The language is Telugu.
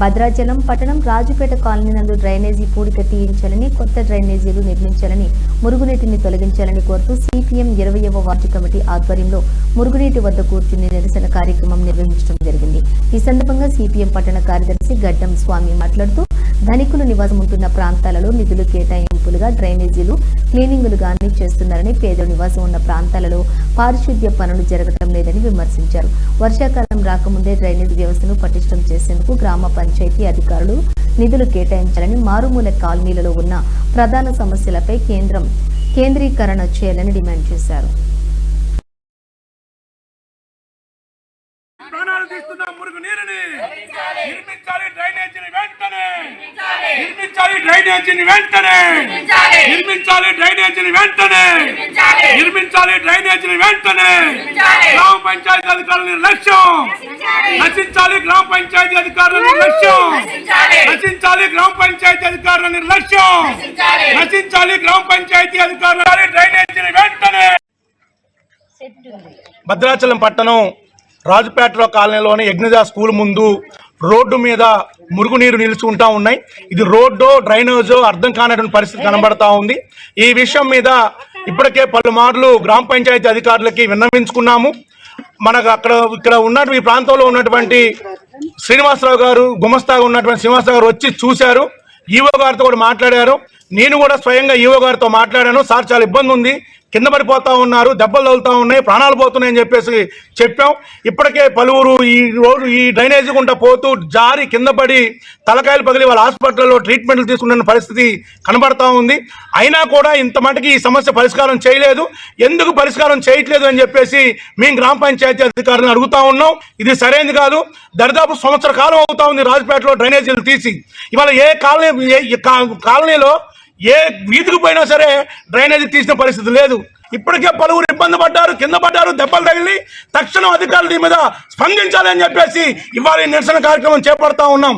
భద్రాచలం పట్టణం రాజుపేట కాలనీ నందు డ్రైనేజీ పూడిక తీయించాలని కొత్త డ్రైనేజీలు నిర్మించాలని మురుగునీటిని తొలగించాలని కోరుతూ సిపిఎం ఇరవయవ వార్డు కమిటీ ఆధ్వర్యంలో మురుగునీటి వద్ద కూర్చుని నిరసన కార్యక్రమం నిర్వహించడం జరిగింది. ఈ సందర్భంగా సిపిఎం పట్టణ కార్యదర్శి గడ్డం స్వామి మాట్లాడుతూ ధనికులు నివాసం ఉంటున్న ప్రాంతాలలో నిధులు కేటాయింపులుగా డ్రైనేజీలు క్లీనింగులు గాని చేస్తున్నారని పేదలు నివాసం ఉన్న ప్రాంతాలలో పారిశుద్ధ్య పనులు జరగడం లేదని విమర్శించారు. వర్షాకాలం రాకముందే డ్రైనేజ్ వ్యవస్థను పటిష్టం చేసేందుకు గ్రామ పంచాయతీ అధికారులు నిధులు కేటాయించాలని మారుమూల కాలనీలలో ఉన్న ప్రధాన సమస్యలపై కేంద్రం కేంద్రీకరణ చేయాలని డిమాండ్ చేశారు. ప్రాణాలు తీస్తున్న మురుగు నీరుని నిర్మించాలి డ్రైనేజీని వెంటనే! నిర్మించాలి డ్రైనేజీని వెంటనే. నిర్మించాలి. డ్రైనేజీని వెంటనే. నిర్మించాలి. డ్రైనేజీని వెంటనే. గ్రామ పంచాయతీ అధికారుల నిర్లక్ష్యం నశించాలి. గ్రామ పంచాయతీ అధికారుల నిర్లక్ష్యం నశించాలి. గ్రామ పంచాయతీ అధికారుల నిర్లక్ష్యం నశించాలి. గ్రామ పంచాయతీ అధికారుల డ్రైనేజీని వెంటనే. భద్రాచలం పట్టణం రాజుపేటలో కాలనీలోని యజ్ఞజ స్కూల్ ముందు రోడ్డు మీద మురుగునీరు నిలుచుకుంటా ఉన్నాయి. ఇది రోడ్డో డ్రైనేజో అర్థం కానటువంటి పరిస్థితి కనబడతా ఉంది. ఈ విషయం మీద ఇప్పటికే పలుమార్లు గ్రామ పంచాయతీ అధికారులకి విన్నవించుకున్నాము. మనకు అక్కడ ఇక్కడ ఉన్నటువంటి ఈ ప్రాంతంలో ఉన్నటువంటి శ్రీనివాసరావు గారు గుమస్తాగా ఉన్నటువంటి శ్రీనివాసరావు గారు వచ్చి చూశారు. ఈవో గారితో కూడా మాట్లాడారు. నేను కూడా స్వయంగా ఈవో గారితో మాట్లాడాను. సార్ చాలా ఇబ్బంది ఉంది. కింద పడిపోతూ ఉన్నారు దెబ్బలు తగులుతూ ఉన్నాయి ప్రాణాలు పోతున్నాయని చెప్పేసి చెప్పాం. ఇప్పటికే పలువురు ఈ రోడ్డు ఈ డ్రైనేజీ గుండా పోతూ జారి కింద పడి తలకాయలు పగిలి వాళ్ళ హాస్పిటల్లో ట్రీట్మెంట్లు తీసుకున్న పరిస్థితి కనబడతా ఉంది. అయినా కూడా ఇంత మటుకి ఈ సమస్య పరిష్కారం చేయలేదు. ఎందుకు పరిష్కారం చేయట్లేదు అని చెప్పేసి మేము గ్రామ పంచాయతీ అధికారులను అడుగుతా ఉన్నాం. ఇది సరైనది కాదు. దరిదాపు సంవత్సర కాలం అవుతా ఉంది రాజపేటలో డ్రైనేజీలు తీసి. ఇవాళ ఏ కాలనీ ఏ- కాలనీలో ఏ వీధికి పోయినా సరే డ్రైనేజీ తీసిన పరిస్థితి లేదు. ఇప్పటికే పలువురు ఇబ్బంది పడ్డారు కింద పడ్డారు దెబ్బలు తగిలి తక్షణం అధికారుల దీని మీద స్పందించాలని చెప్పేసి ఇవాళ నిరసన కార్యక్రమం చేపడతా ఉన్నాం.